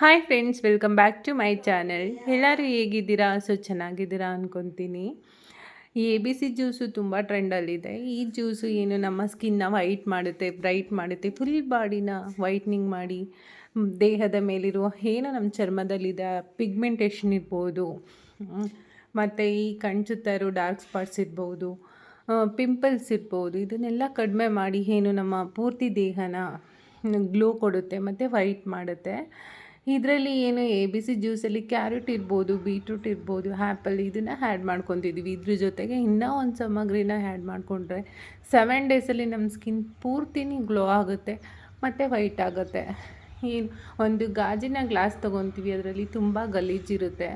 Hi friends welcome back to my channel ಎಲ್ಲರೂ ಹೇಗಿದ್ದೀರಾ? So ಚೆನ್ನಾಗಿದ್ದೀರಾ ಅಂದ್ಕೊತೀನಿ ಈ ಎ ಬಿ ಸಿ ಜ್ಯೂಸು ತುಂಬ ಟ್ರೆಂಡಲ್ಲಿದೆ ಈ ಜ್ಯೂಸು ಏನು ನಮ್ಮ ಸ್ಕಿನ್ನ ವೈಟ್ ಮಾಡುತ್ತೆ ಬ್ರೈಟ್ ಮಾಡುತ್ತೆ ಫುಲ್ ಬಾಡಿನ ವೈಟ್ನಿಂಗ್ ಮಾಡಿ ದೇಹದ ಮೇಲಿರುವ ಏನೋ ನಮ್ಮ ಚರ್ಮದಲ್ಲಿದೆ ಪಿಗ್ಮೆಂಟೇಷನ್ ಇರ್ಬೋದು ಮತ್ತು ಈ ಕಣ್ ಸುತ್ತ ಇರೋ ಡಾರ್ಕ್ ಸ್ಪಾಟ್ಸ್ ಇರ್ಬೋದು ಪಿಂಪಲ್ಸ್ ಇರ್ಬೋದು, ಇದನ್ನೆಲ್ಲ ಕಡಿಮೆ ಮಾಡಿ ಏನು ನಮ್ಮ ಪೂರ್ತಿ ದೇಹನ ಗ್ಲೋ ಕೊಡುತ್ತೆ, ಮತ್ತು ವೈಟ್ ಮಾಡುತ್ತೆ. ಇದರಲ್ಲಿ ಏನು ಎ ಬಿ ಸಿ ಜ್ಯೂಸಲ್ಲಿ ಕ್ಯಾರೆಟ್ ಇರ್ಬೋದು ಬೀಟ್ರೂಟ್ ಇರ್ಬೋದು ಆ್ಯಪಲ್ ಇದನ್ನು ಆ್ಯಡ್ ಮಾಡ್ಕೊತಿದ್ದೀವಿ ಇದ್ರ ಜೊತೆಗೆ ಇನ್ನೂ ಒಂದು ಸಾಮಗ್ರಿನ ಆ್ಯಡ್ ಮಾಡಿಕೊಂಡ್ರೆ ಸೆವೆನ್ ಡೇಸಲ್ಲಿ ನಮ್ಮ ಸ್ಕಿನ್ ಪೂರ್ತಿನೇ ಗ್ಲೋ ಆಗುತ್ತೆ, ಮತ್ತು ವೈಟ್ ಆಗುತ್ತೆ. ಏನು, ಒಂದು ಗಾಜಿನ ಗ್ಲಾಸ್ ತೊಗೊತೀವಿ, ಅದರಲ್ಲಿ ತುಂಬ ಗಲೀಜಿರುತ್ತೆ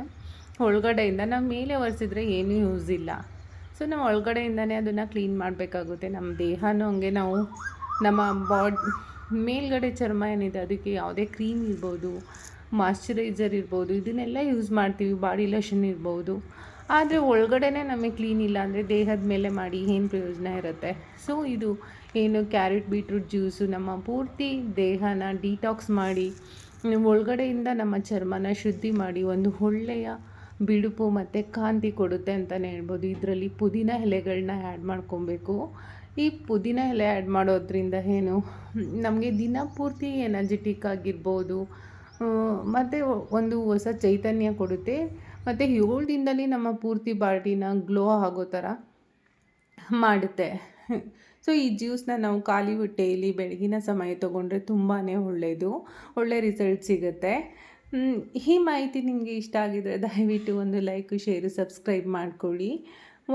ಒಳಗಡೆಯಿಂದ ನಾವು ಮೇಲೆ ಒರೆಸಿದ್ರೆ ಏನೂ ಯೂಸ್ ಇಲ್ಲ. ಸೊ ನಾವು ಒಳಗಡೆಯಿಂದನೇ ಅದನ್ನು ಕ್ಲೀನ್ ಮಾಡಬೇಕಾಗುತ್ತೆ. ನಮ್ಮ ದೇಹನೂ ಹಂಗೆ ನಾವು ನಮ್ಮ ಬಾಡ್ ಮೇಲ್ಗಡೆ ಚರ್ಮ ಏನಿದೆ, ಅದಕ್ಕೆ ಯಾವುದೇ ಕ್ರೀಮ್ ಇರ್ಬೋದು ಮಾಯ್ಶ್ಚರೈಸರ್ ಇರ್ಬೋದು, ಇದನ್ನೆಲ್ಲ ಯೂಸ್ ಮಾಡ್ತೀವಿ ಬಾಡಿ ಲೋಷನ್ ಇರ್ಬೋದು. ಆದರೆ ಒಳಗಡೆನೇ ನಮಗೆ ಕ್ಲೀನ್ ಇಲ್ಲ ಅಂದರೆ ದೇಹದ ಮೇಲೆ ಮಾಡಿ ಏನು ಪ್ರಯೋಜನ ಇರುತ್ತೆ? ಸೊ ಇದು ಏನು ಕ್ಯಾರೆಟ್ ಬೀಟ್ರೂಟ್ ಜ್ಯೂಸು ನಮ್ಮ ಪೂರ್ತಿ ದೇಹನ ಡಿಟಾಕ್ಸ್ ಮಾಡಿ ಒಳಗಡೆಯಿಂದ ನಮ್ಮ ಚರ್ಮನ ಶುದ್ಧಿ ಮಾಡಿ, ಒಂದು ಒಳ್ಳೆಯ ಬಿಡುಪು ಮತ್ತು ಕಾಂತಿ ಕೊಡುತ್ತೆ ಅಂತಲೇ ಹೇಳ್ಬೋದು. ಇದರಲ್ಲಿ ಪುದೀನ ಎಲೆಗಳನ್ನ ಆ್ಯಡ್ ಮಾಡ್ಕೊಬೇಕು. ಈ ಪುದೀನ ಎಲೆ ಆ್ಯಡ್ ಮಾಡೋದ್ರಿಂದ ಏನು, ನಮಗೆ ದಿನ ಪೂರ್ತಿ ಎನರ್ಜೆಟಿಕ್ ಆಗಿರ್ಬೋದು. ಮತ್ತು ಒಂದು ಹೊಸ ಚೈತನ್ಯ ಕೊಡುತ್ತೆ. ಮತ್ತು ಏಳು ದಿನದಲ್ಲಿ ನಮ್ಮ ಪೂರ್ತಿ ಬಾಡಿನ ಗ್ಲೋ ಆಗೋ ಥರ ಮಾಡುತ್ತೆ. ಸೊ ಈ ಜ್ಯೂಸನ್ನ ನಾವು ಖಾಲಿ ಹೊಟ್ಟೆಯಲ್ಲಿ ಬೆಳಗಿನ ಸಮಯ ತೊಗೊಂಡ್ರೆ ತುಂಬಾ ಒಳ್ಳೆಯದು ಒಳ್ಳೆ ರಿಸಲ್ಟ್ ಸಿಗುತ್ತೆ. ಈ ಮಾಹಿತಿ ನಿಮಗೆ ಇಷ್ಟ ಆಗಿದರೆ ದಯವಿಟ್ಟು ಒಂದು ಲೈಕು ಶೇರು ಸಬ್ಸ್ಕ್ರೈಬ್ ಮಾಡ್ಕೊಳ್ಳಿ.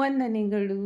ವಂದನೆಗಳು.